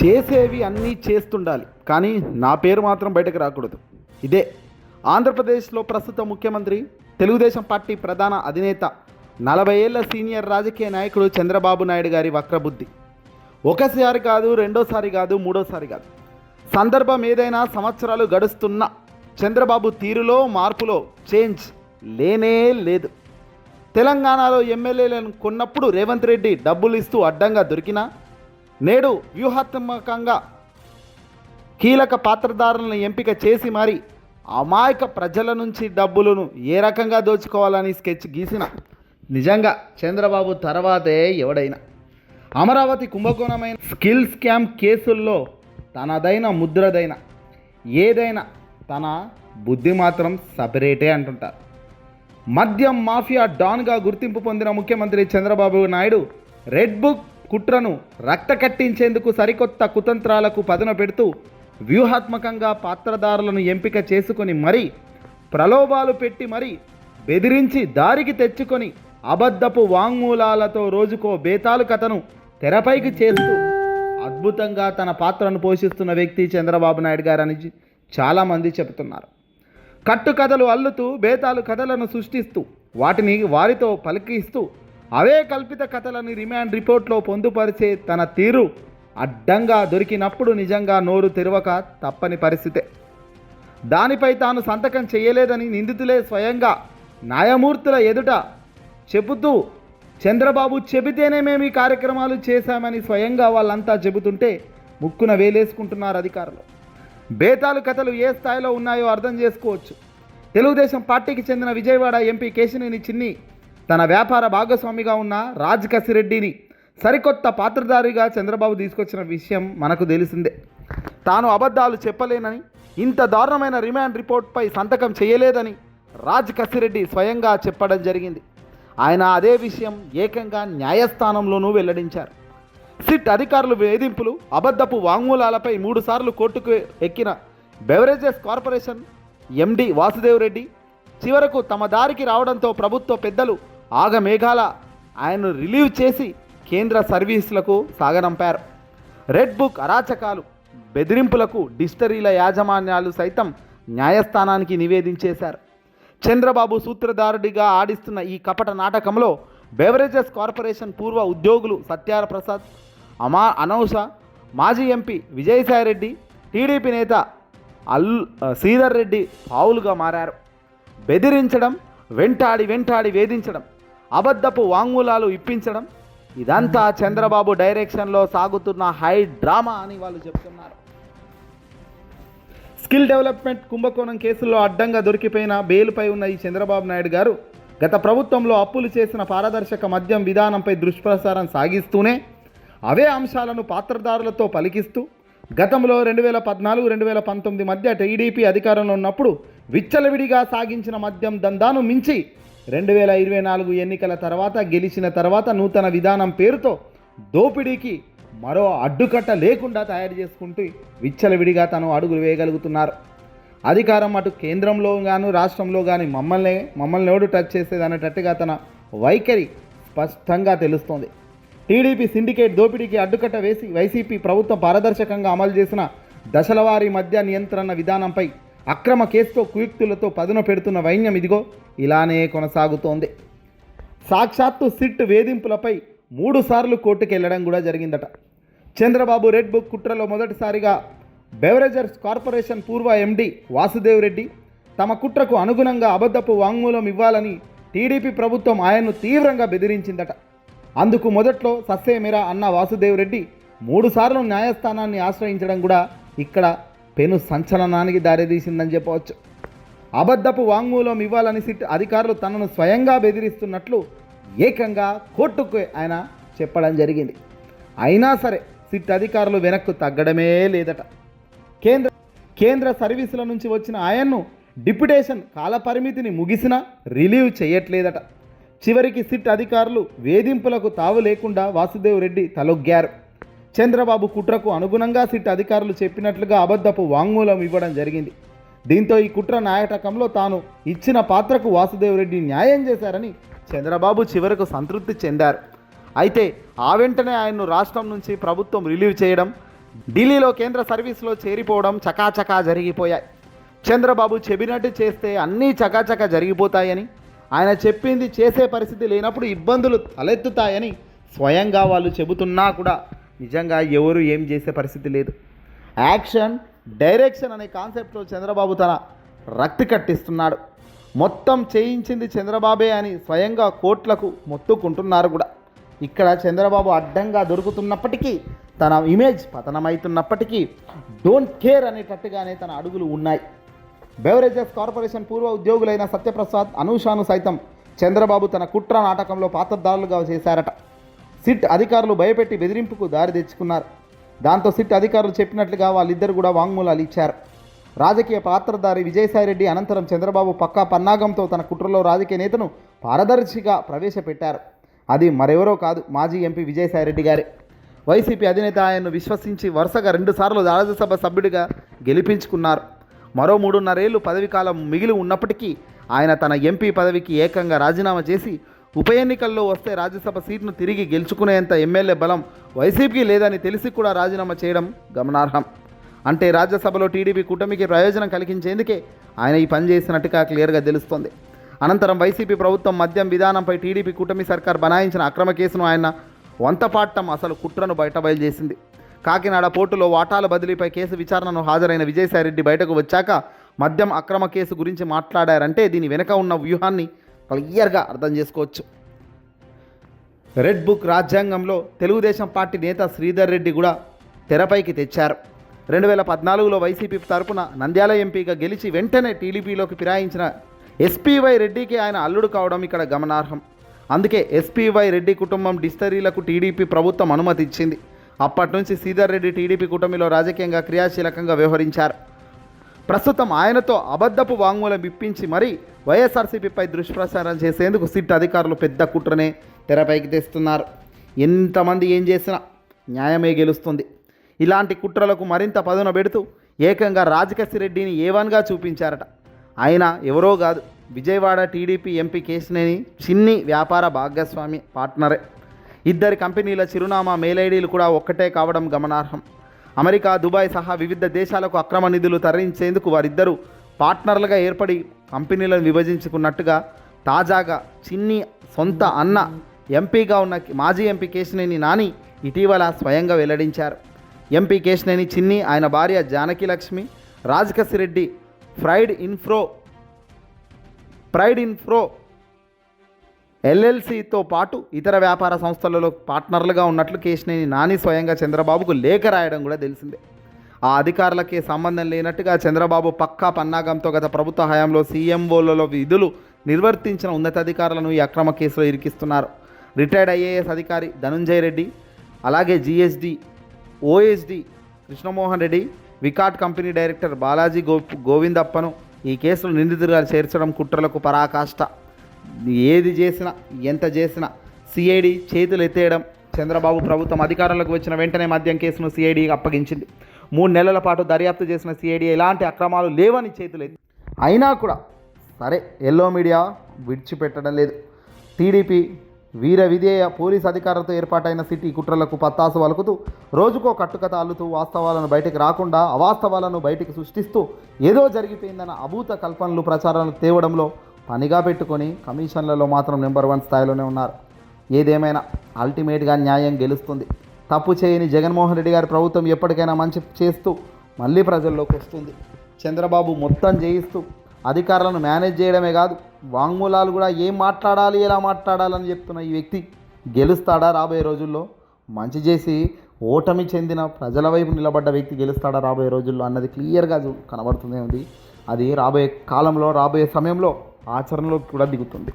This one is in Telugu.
చేసేవి అన్నీ చేస్తుండాలి. కానీ నా పేరు మాత్రం బయటకు రాకూడదు. ఇదే ఆంధ్రప్రదేశ్లో ప్రస్తుత ముఖ్యమంత్రి తెలుగుదేశం పార్టీ ప్రధాన అధినేత నలభై ఏళ్ళ సీనియర్ రాజకీయ నాయకుడు చంద్రబాబు నాయుడు గారి వక్రబుద్ధి. ఒకసారి కాదు రెండోసారి కాదు మూడోసారి కాదు. సందర్భం ఏదైనా సంవత్సరాలు గడుస్తున్న చంద్రబాబు తీరులో మార్పులో చేంజ్ లేనే లేదు. తెలంగాణలో ఎమ్మెల్యేలను కొన్నప్పుడు రేవంత్ రెడ్డి డబ్బులు ఇస్తూ అడ్డంగా దొరికినా నేడు వ్యూహాత్మకంగా కీలక పాత్రధారులను ఎంపిక చేసి మరి అమాయక ప్రజల నుంచి డబ్బులను ఏ రకంగా దోచుకోవాలని స్కెచ్ గీసిన నిజంగా చంద్రబాబు తర్వాతే ఎవడైనా. అమరావతి కుంభకోణమైన స్కిల్ స్కామ్ కేసుల్లో తనదైన ముద్రదైన ఏదైనా తన బుద్ధి మాత్రం సపరేటే అంటుంటారు. మద్యం మాఫియా డాన్గా గుర్తింపు పొందిన ముఖ్యమంత్రి చంద్రబాబు నాయుడు రెడ్ బుక్ కుట్రను రక్త కట్టించేందుకు సరికొత్త కుతంత్రాలకు పదున పెడుతూ వ్యూహాత్మకంగా పాత్రదారులను ఎంపిక చేసుకొని మరీ ప్రలోభాలు పెట్టి మరీ బెదిరించి దారికి తెచ్చుకొని అబద్ధపు వాంగ్మూలాలతో రోజుకో బేతాలు కథను తెరపైకి చేస్తూ అద్భుతంగా తన పాత్రను పోషిస్తున్న వ్యక్తి చంద్రబాబు నాయుడు గారని చాలామంది చెబుతున్నారు. కట్టుకథలు అల్లుతూ బేతాలు కథలను సృష్టిస్తూ వాటిని వారితో పలికిస్తూ అవే కల్పిత కథలని రిమాండ్ రిపోర్ట్లో పొందుపరిచే తన తీరు అడ్డంగా దొరికినప్పుడు నిజంగా నోరు తెరవక తప్పని పరిస్థితే. దానిపై తాను సంతకం చేయలేదని నిందితులే స్వయంగా న్యాయమూర్తుల ఎదుట చెబుతూ చంద్రబాబు చెబితేనే మేము ఈ కార్యక్రమాలు చేశామని స్వయంగా వాళ్ళంతా చెబుతుంటే ముక్కున వేలేసుకుంటున్నారు అధికారులు. బేతాలు కథలు ఏ స్థాయిలో ఉన్నాయో అర్థం చేసుకోవచ్చు. తెలుగుదేశం పార్టీకి చెందిన విజయవాడ ఎంపీ కేశినేని చిన్ని తన వ్యాపార భాగస్వామిగా ఉన్న రాజ్ కసిరెడ్డిని సరికొత్త పాత్రధారిగా చంద్రబాబు తీసుకొచ్చిన విషయం మనకు తెలిసిందే. తాను అబద్ధాలు చెప్పలేనని ఇంత దారుణమైన రిమాండ్ రిపోర్ట్పై సంతకం చేయలేదని రాజ్ కసిరెడ్డి స్వయంగా చెప్పడం జరిగింది. ఆయన అదే విషయం ఏకంగా న్యాయస్థానంలోనూ వెల్లడించారు. సిట్ అధికారులు వేధింపులు అబద్ధపు వాంగ్మూలాలపై మూడుసార్లు కోర్టుకు ఎక్కిన beverages corporation MD Vasudev Reddy చివరకు తమ దారికి రావడంతో ప్రభుత్వ పెద్దలు ఆగమేఘాల ఆయన్ను రిలీవ్ చేసి కేంద్ర సర్వీసులకు సాగనంపారు. రెడ్ బుక్ అరాచకాలు బెదిరింపులకు డిస్టరీల యాజమాన్యాలు సైతం న్యాయస్థానానికి నివేదించేశారు. చంద్రబాబు సూత్రధారుడిగా ఆడిస్తున్న ఈ కపట నాటకంలో బెవరేజెస్ కార్పొరేషన్ పూర్వ ఉద్యోగులు సత్యార ప్రసాద్ అమా అనౌష మాజీ ఎంపీ విజయసాయిరెడ్డి టీడీపీ నేత అల్ శ్రీధర్ రెడ్డి పావులుగా మారారు. బెదిరించడం వెంటాడి వెంటాడి వేధించడం అబద్ధపు వాంగ్మూలాలు ఇప్పించడం. ఇదంతా చంద్రబాబు డైరెక్షన్లో సాగుతున్న హై డ్రామా అని వాళ్ళు చెప్తున్నారు. స్కిల్ డెవలప్మెంట్ కుంభకోణం కేసుల్లో అడ్డంగా దొరికిపోయిన బెయిల్పై ఉన్న ఈ చంద్రబాబు నాయుడు గారు గత ప్రభుత్వంలో అప్పులు చేసిన పారదర్శక మద్యం విధానంపై దుష్ప్రసారం సాగిస్తూనే అవే అంశాలను పాత్రదారులతో పలికిస్తూ గతంలో రెండు వేల పద్నాలుగు రెండు వేల పంతొమ్మిది మధ్య టీడీపీ అధికారంలో ఉన్నప్పుడు విచ్చలవిడిగా సాగించిన మద్యం దందాను మించి రెండు వేల ఇరవై నాలుగు ఎన్నికల తర్వాత గెలిచిన తర్వాత నూతన విధానం పేరుతో దోపిడీకి మరో అడ్డుకట్ట లేకుండా తయారు చేసుకుంటూ విచ్చలవిడిగా తను అడుగులు వేయగలుగుతున్నారు. అధికారం అటు కేంద్రంలో గాను రాష్ట్రంలో కానీ మమ్మల్ని మమ్మల్ని ఎవడు టచ్ చేసేది అనేటట్టుగా తన వైఖరి స్పష్టంగా తెలుస్తోంది. టీడీపీ సిండికేట్ దోపిడీకి అడ్డుకట్ట వేసి వైసీపీ ప్రభుత్వం పారదర్శకంగా అమలు చేసిన దశలవారీ మద్య నియంత్రణ విధానంపై అక్రమ కేసుతో కుయుక్తులతో పదున పెడుతున్న వైన్యం ఇదిగో ఇలానే కొనసాగుతోంది. సాక్షాత్తు సిట్ వేధింపులపై మూడు సార్లు కూడా జరిగిందట. చంద్రబాబు రెడ్ బుక్ కుట్రలో మొదటిసారిగా బెవరేజర్స్ కార్పొరేషన్ పూర్వ ఎండి వాసుదేవ్ రెడ్డి తమ కుట్రకు అనుగుణంగా అబద్ధపు వాంగ్మూలం ఇవ్వాలని టీడీపీ ప్రభుత్వం ఆయన్ను తీవ్రంగా బెదిరించిందట. అందుకు మొదట్లో సస్సేమిరా అన్న వాసుదేవ్ రెడ్డి మూడుసార్లు న్యాయస్థానాన్ని ఆశ్రయించడం కూడా ఇక్కడ పెను సంచలనానికి దారితీసిందని చెప్పవచ్చు. అబద్ధపు వాంగ్మూలం ఇవ్వాలని సిట్ అధికారులు తనను స్వయంగా బెదిరిస్తున్నట్లు ఏకంగా కోర్టుకు ఆయన చెప్పడం జరిగింది. అయినా సరే సిట్ అధికారులు వెనక్కు తగ్గడమే లేదట. కేంద్ర కేంద్ర సర్వీసుల నుంచి వచ్చిన ఆయన్ను డిప్యుటేషన్ కాలపరిమితిని ముగిసినా రిలీవ్ చేయట్లేదట. చివరికి సిట్ అధికారులు వేధింపులకు తావు లేకుండా వాసుదేవ్ రెడ్డి తలొగ్గారు. చంద్రబాబు కుట్రకు అనుగుణంగా సిట్ అధికారులు చెప్పినట్లుగా అబద్ధపు వాంగ్మూలం ఇవ్వడం జరిగింది. దీంతో ఈ కుట్ర నాయటకంలో తాను ఇచ్చిన పాత్రకు వాసుదేవ్ రెడ్డి న్యాయం చేశారని చంద్రబాబు చివరకు సంతృప్తి చెందారు. అయితే ఆ వెంటనే ఆయన్ను రాష్ట్రం నుంచి ప్రభుత్వం రిలీవ్ చేయడం ఢిల్లీలో కేంద్ర సర్వీస్లో చేరిపోవడం చకాచకా జరిగిపోయాయి. చంద్రబాబు చెప్పినట్టు చేస్తే అన్నీ చకాచకా జరిగిపోతాయని ఆయన చెప్పింది చేసే పరిస్థితి లేనప్పుడు ఇబ్బందులు తలెత్తుతాయని స్వయంగా వాళ్ళు చెబుతున్నా కూడా నిజంగా ఎవరు ఏం చేసే పరిస్థితి లేదు. యాక్షన్ డైరెక్షన్ అనే కాన్సెప్ట్లో చంద్రబాబు తన రక్తి కట్టిస్తున్నాడు. మొత్తం చేయించింది చంద్రబాబే అని స్వయంగా కోట్లకు మొత్తుకుంటున్నారు కూడా. ఇక్కడ చంద్రబాబు అడ్డంగా దొరుకుతున్నప్పటికీ తన ఇమేజ్ పతనమవుతున్నప్పటికీ డోంట్ కేర్ అనేటట్టుగానే తన అడుగులు ఉన్నాయి. బెవరేజెస్ కార్పొరేషన్ పూర్వ ఉద్యోగులైన సత్యప్రసాద్ అనూషాను సైతం చంద్రబాబు తన కుట్ర నాటకంలో పాత్రదారులుగా చేశారట. సిట్ అధికారులు భయపెట్టి బెదిరింపుకు దారి తెచ్చుకున్నారు. దాంతో సిట్ అధికారులు చెప్పినట్లుగా వాళ్ళిద్దరు కూడా వాంగ్మూలాలు ఇచ్చారు. రాజకీయ పాత్రధారి విజయసాయిరెడ్డి అనంతరం చంద్రబాబు పక్కా పన్నాగంతో తన కుట్రలో రాజకీయ నేతను పారదర్శిగా ప్రవేశపెట్టారు. అది మరెవరో కాదు మాజీ ఎంపీ విజయసాయిరెడ్డి గారే. వైసీపీ అధినేత ఆయన్ను విశ్వసించి వరుసగా రెండుసార్లు రాజ్యసభ సభ్యుడిగా గెలిపించుకున్నారు. మరో మూడున్నరేళ్ళు పదవి కాలం మిగిలి ఉన్నప్పటికీ ఆయన తన ఎంపీ పదవికి ఏకంగా రాజీనామా చేసి ఉప ఎన్నికల్లో వస్తే రాజ్యసభ సీట్ను తిరిగి గెలుచుకునేంత ఎమ్మెల్యే బలం వైసీపీకి లేదని తెలిసి కూడా రాజీనామా చేయడం గమనార్హం. అంటే రాజ్యసభలో టీడీపీ కూటమికి ప్రయోజనం కలిగించేందుకే ఆయన ఈ పని చేసినట్టుగా క్లియర్గా తెలుస్తోంది. అనంతరం వైసీపీ ప్రభుత్వం మద్యం విధానంపై టీడీపీ కూటమి సర్కార్ బనాయించిన అక్రమ కేసును ఆయన వంతపాట్టం అసలు కుట్రను బయట బయలుదేసింది. కాకినాడ పోర్టులో వాటాల బదిలీపై కేసు విచారణను హాజరైన విజయసాయిరెడ్డి బయటకు వచ్చాక మద్యం అక్రమ కేసు గురించి మాట్లాడారంటే దీని వెనుక ఉన్న వ్యూహాన్ని క్లియర్గా అర్థం చేసుకోవచ్చు. రెడ్ బుక్ రాజ్యాంగంలో తెలుగుదేశం పార్టీ నేత శ్రీధర్ రెడ్డి కూడా తెరపైకి తెచ్చారు. రెండు వేల పద్నాలుగులో వైసీపీ తరపున నంద్యాల ఎంపీగా గెలిచి వెంటనే టీడీపీలోకి ఫిరాయించిన ఎస్పీవై రెడ్డికి ఆయన అల్లుడు కావడం ఇక్కడ గమనార్హం. అందుకే ఎస్పీవై రెడ్డి కుటుంబం డిస్టరీలకు టీడీపీ ప్రభుత్వం అనుమతి ఇచ్చింది అప్పటి నుంచి శ్రీధర్ రెడ్డి టీడీపీ కూటమిలో రాజకీయంగా క్రియాశీలకంగా వ్యవహరించారు. ప్రస్తుతం ఆయనతో అబద్ధపు వాంగ్మూలం ఇప్పించి మరీ వైఎస్ఆర్సీపీపై దుష్ప్రచారం చేసేందుకు సిట్ అధికారులు పెద్ద కుట్రనే తెరపైకి తెస్తున్నారు. ఎంతమంది ఏం చేసినా న్యాయమే గెలుస్తుంది. ఇలాంటి కుట్రలకు మరింత పదున పెడుతూ ఏకంగా రాజకసి రెడ్డిని ఏవన్గా చూపించారట. ఆయన ఎవరో కాదు విజయవాడ టీడీపీ ఎంపీ కేశినేని చిన్ని వ్యాపార భాగస్వామి పార్ట్నరే. ఇద్దరి కంపెనీల చిరునామా మెయిల్ ఐడీలు కూడా ఒక్కటే కావడం గమనార్హం. అమెరికా దుబాయ్ సహా వివిధ దేశాలకు అక్రమ నిధులు తరలించేందుకు వారిద్దరూ పార్ట్నర్లుగా ఏర్పడి కంపెనీలను విభజించుకున్నట్టుగా తాజాగా చిన్ని సొంత అన్న ఎంపీగా ఉన్న మాజీ ఎంపీ కేశినేని నాని ఇటీవల స్వయంగా వెల్లడించారు. ఎంపీ కేశినేని చిన్ని ఆయన భార్య Janaki Lakshmi Rajkasireddy fried infra pride infra ఎల్ఎల్సితో పాటు ఇతర వ్యాపార సంస్థలలో పార్ట్నర్లుగా ఉన్నట్లు కేశినేని నాని స్వయంగా చంద్రబాబుకు లేఖ రాయడం కూడా తెలిసిందే. ఆ అధికారులకి సంబంధం లేనట్టుగా చంద్రబాబు పక్కా పన్నాగంతో గత ప్రభుత్వ హయాంలో సీఎంఓలలో విధులు నిర్వర్తించిన ఉన్నతాధికారులను ఈ అక్రమ కేసులో ఇరికిస్తున్నారు. రిటైర్డ్ ఐఏఎస్ అధికారి ధనుంజయ్ రెడ్డి అలాగే GSD OSD Krishnamohan Reddy Vicat company director Balaji go గోవిందప్పను ఈ కేసులో నిందితులుగా చేర్చడం కుట్రలకు పరాకాష్ట. ఏది చేసినా ఎంత చేసినా సిఐడి చేతులు ఎత్తేయడం చంద్రబాబు ప్రభుత్వం అధికారంలోకి వచ్చిన వెంటనే మద్యం కేసును సిఐడికి అప్పగించింది. మూడు నెలల పాటు దర్యాప్తు చేసిన సిఐడి ఎలాంటి అక్రమాలు లేవని చేతులు ఎత్తి అయినా కూడా సరే ఎల్లో మీడియా విడిచిపెట్టడం లేదు. టీడీపీ వీర విధేయ పోలీస్ అధికారులతో ఏర్పాటైన సిటీ కుట్రలకు పత్తాసు వలుకుతూ రోజుకో కట్టుకథ అల్లుతూ వాస్తవాలను బయటకు రాకుండా అవాస్తవాలను బయటికి సృష్టిస్తూ ఏదో జరిగిపోయిందన్న అభూత కల్పనలు ప్రచారాలు తేవడంలో పనిగా పెట్టుకొని కమిషన్లలో మాత్రం నెంబర్ వన్ స్థాయిలోనే ఉన్నారు. ఏదేమైనా అల్టిమేట్గా న్యాయం గెలుస్తుంది. తప్పు చేయని జగన్మోహన్ రెడ్డి గారి ప్రభుత్వం ఎప్పటికైనా మంచి చేస్తూ మళ్ళీ ప్రజల్లోకి వస్తుంది. చంద్రబాబు మొత్తం చేయిస్తూ అధికారులను మేనేజ్ చేయడమే కాదు వాంగ్మూలాలు కూడా ఏం మాట్లాడాలి ఎలా మాట్లాడాలని చెప్తున్న ఈ వ్యక్తి గెలుస్తాడా రాబోయే రోజుల్లో? మంచి చేసి ఓటమి చెందిన ప్రజల వైపు నిలబడ్డ వ్యక్తి గెలుస్తాడా రాబోయే రోజుల్లో అన్నది క్లియర్గా చూ- కనబడుతూనే ఉంది. అది రాబోయే కాలంలో రాబోయే సమయంలో ఆచరణలోకి కూడా దిగుతుంది.